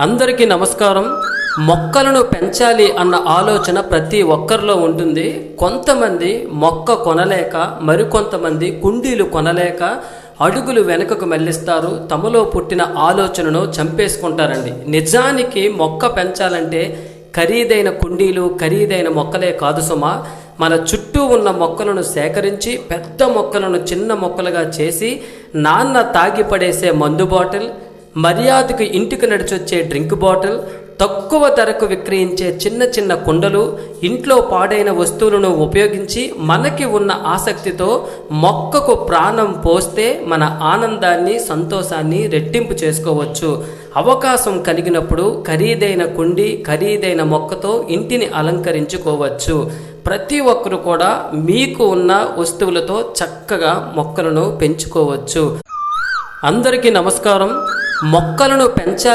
అందరికీ నమస్కారం. మొక్కలను పెంచాలి అన్న ఆలోచన ప్రతి ఒక్కరిలో ఉంటుంది. కొంతమంది మొక్క కొనలేక మరికొంతమంది కుండీలు కొనలేక అడుగులు వెనుకకు మెల్లిస్తారు తమలో పుట్టిన ఆలోచనను చంపేసుకుంటారండి. నిజానికి మొక్క పెంచాలంటే ఖరీదైన కుండీలు ఖరీదైన మొక్కలే కాదు సుమా. మన చుట్టూ ఉన్న మొక్కలను సేకరించి పెద్ద మొక్కలను చిన్న మొక్కలుగా చేసి నాన్న తాగి పడేసే మందు బాటిల్ మర్యాదకు ఇంటికి నడిచొచ్చే డ్రింక్ బాటిల్ తక్కువ ధరకు విక్రయించే చిన్న చిన్న కుండలు ఇంట్లో పాడైన వస్తువులను ఉపయోగించి మనకి ఉన్న ఆసక్తితో మొక్కకు ప్రాణం పోస్తే మన ఆనందాన్ని సంతోషాన్ని రెట్టింపు చేసుకోవచ్చు. అవకాశం కలిగినప్పుడు ఖరీదైన కుండి ఖరీదైన మొక్కతో ఇంటిని అలంకరించుకోవచ్చు. ప్రతి ఒక్కరు కూడా మీకు ఉన్న వస్తువులతో చక్కగా మొక్కలను పెంచుకోవచ్చు. అందరికీ నమస్కారం. మొక్కలను పెంచాలి